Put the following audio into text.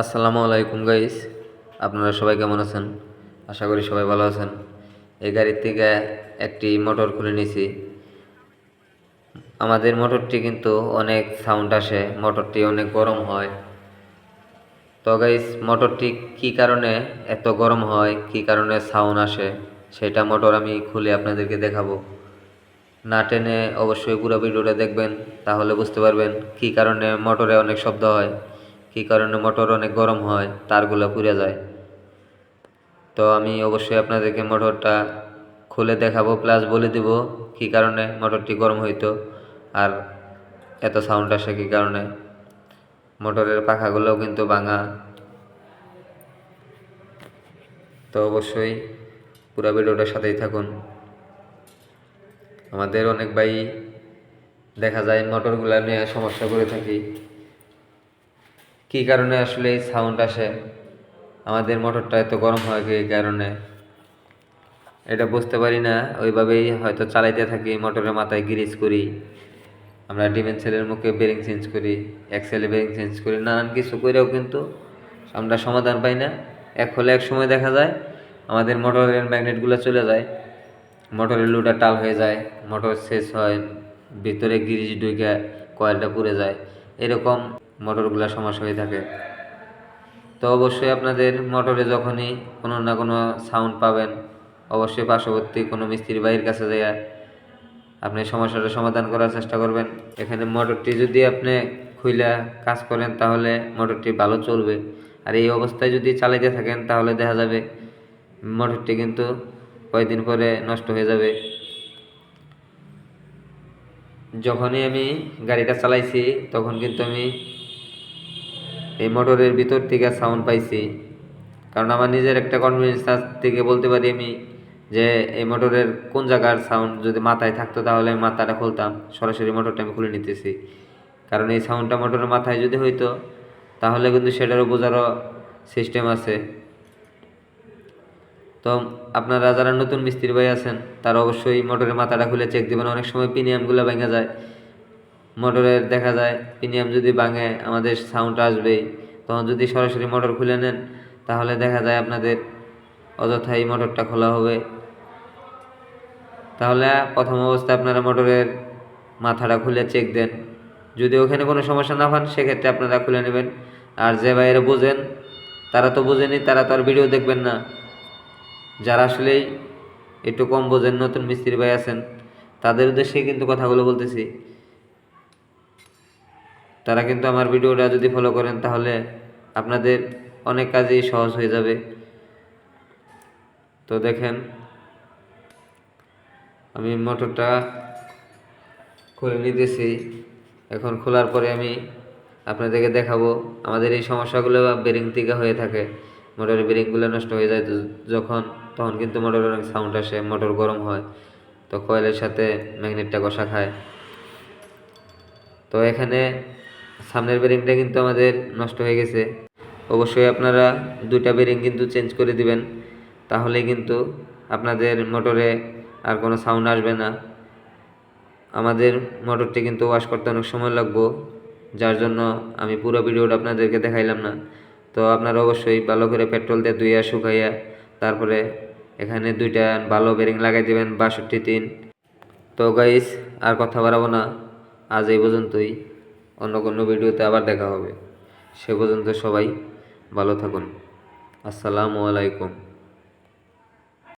আসসালামু আলাইকুম গাইস আপনারা সবাই কেমন আছেন? আশা করি সবাই ভালো আছেন। এই গাড়ির থেকে একটি মোটর খুলে নিয়েছি। আমাদের মোটরটি কিন্তু অনেক সাউন্ড আসে মোটরটি অনেক গরম হয়। তো গাইস মোটরটি কি কারণে এত গরম হয়, কি কারণে সাউন্ড আসে, সেটা মোটর আমি খুলে আপনাদেরকে দেখাবো। না টেনে অবশ্যই পুরো ভিডিওটা দেখবেন, তাহলে বুঝতে পারবেন কি কারণে মোটরে অনেক শব্দ হয়। কি কারণে মোটর অনেক গরম হয়, তারগুলো পুড়ে যায়। তো আমি অবশ্যই আপনাদেরকে মোটরটা খুলে দেখাবো প্লাস বলে দিব কি কারণে মোটরটি গরম হইতো আর এত সাউন্ড আসে কি কারণে। মোটরের পাখাগুলোও কিন্তু ভাঙা। তো অবশ্যই পুরো ভিডিওটার সাথেই থাকুন। আমাদের অনেক ভাই দেখা যায় মোটরগুলা নিয়ে সমস্যা করে থাকি। কি কারণে আসলে এই সাউন্ড আসে? আমাদের মোটরটা এত গরম হয় কি কারণে? এটা বুঝতে পারি না। ওইভাবেই হয়তো চালাইতে থাকি মোটরের মাথায় গ্রিজ করি। আমরা ডিমেনসেলের মুখে বেরিং চেঞ্জ করি এক্সেলে বেরিং চেঞ্জ করি, নানান কিছু করেও কিন্তু আমরা সমাধান পাই না। এক হলে এক সময় দেখা যায়, আমাদের মোটরের ম্যাগনেটগুলো চলে যায় মোটরের লুটা টাল হয়ে যায় মোটর শেষ হয়, ভিতরে গ্রিজ ঢুকে কয়েলটা পুড়ে যায়। এরকম মোটরগুলো সমস্যা হয়ে থাকে। তো অবশ্যই আপনাদের মোটরে যখনই কোনো না কোনো সাউন্ড পাবেন, অবশ্যই পার্শ্ববর্তী কোনো মিস্ত্রি ভাইয়ের কাছে যায় আপনি সমস্যাটা সমাধান করার চেষ্টা করবেন। এখানে মোটরটি যদি আপনি খুইলা কাজ করেন, তাহলে মোটরটি ভালো চলবে। আর এই অবস্থায় যদি চালাইতে থাকেন, তাহলে দেখা যাবে মোটরটি কিন্তু কয়েকদিন পরে নষ্ট হয়ে যাবে। যখনই আমি গাড়িটা চালাইছি, তখন কিন্তু আমি এই মোটরের ভিতর থেকে সাউন্ড পাইছি। কারণ আমার নিজের একটা কনফিডেন্স থেকে বলতে পারি আমি যে, এই মোটরের কোন জায়গার সাউন্ড যদি মাথায় থাকতো তাহলে আমি মাথাটা খুলতাম। সরাসরি মোটরটা আমি খুলে নিতেছি। কারণ এই সাউন্ডটা মোটরের মাথায় যদি হইতো, তাহলে কিন্তু সেটারও বোঝারও সিস্টেম আছে। তো আপনারা যারা নতুন মিস্ত্রি ভাই আছেন, তারা অবশ্যই মোটরের মাথাটা খুলে চেক দিবেন। অনেক সময় পিনিয়ামগুলো ভেঙে যায়। মোটরের দেখা যায় প্রিমিয়াম যদি ভাঙে, আমাদের সাউন্ড আসবেই। তখন যদি সরাসরি মোটর খুলে নেন, তাহলে দেখা যায় আপনাদের অযথাই মোটরটা খোলা হবে। তাহলে প্রথম অবস্থায় আপনারা মোটরের মাথাটা খুলে চেক দেন। যদি ওখানে কোনো সমস্যা না পান সেক্ষেত্রে আপনারা খুলে নেবেন। আর যে বাইরে বোঝেন, তারা তো বোঝেনি, তারা তো আর ভিডিও দেখবেন না। যারা আসলেই একটু কম বোঝেন, নতুন মিস্ত্রি ভাই আছেন, তাদের উদ্দেশ্যে কিন্তু কথাগুলো বলতেছি। তারা কিন্তু আমার ভিডিওটা যদি ফলো করেন তাহলে আপনাদের অনেক কাজেই সহজ হয়ে যাবে। তো দেখেন, আমি মোটরটা খুলে নিতেছি। এখন খোলার পরে আমি আপনাদেরকে দেখাবো আমাদের এই সমস্যাগুলো বেরিং থেকে হয়ে থাকে। মোটরের বেরিংগুলো নষ্ট হয়ে যায় যখন, তখন কিন্তু মোটরের অনেক সাউন্ড আসে, মোটর গরম হয়। তো কয়েলের সাথে ম্যাগনেটটা কষা খায়। তো এখানে সামনের বেরিংটা কিন্তু আমাদের নষ্ট হয়ে গেছে। অবশ্যই আপনারা দুইটা বেরিং কিন্তু চেঞ্জ করে দিবেন। তাহলে কিন্তু আপনাদের মোটরে আর কোনো সাউন্ড আসবে না। আমাদের মোটরটি কিন্তু ওয়াশ করতে অনেক সময় লাগবো। যার জন্য আমি পুরো ভিডিওটা আপনাদেরকে দেখাইলাম না। তো আপনারা অবশ্যই ভালো করে পেট্রোল দিয়ে ধুইয়া, শুকাইয়া তারপরে এখানে দুইটা ভালো বেরিং লাগাই দেবেন, বাষট্টি তিন। তো গাইস আর কথা বাড়াবো না। আজ এই পর্যন্তই। অন্য কোনো ভিডিওতে আবার দেখা হবে। সে পর্যন্ত সবাই ভালো থাকুন। আসসালামু আলাইকুম।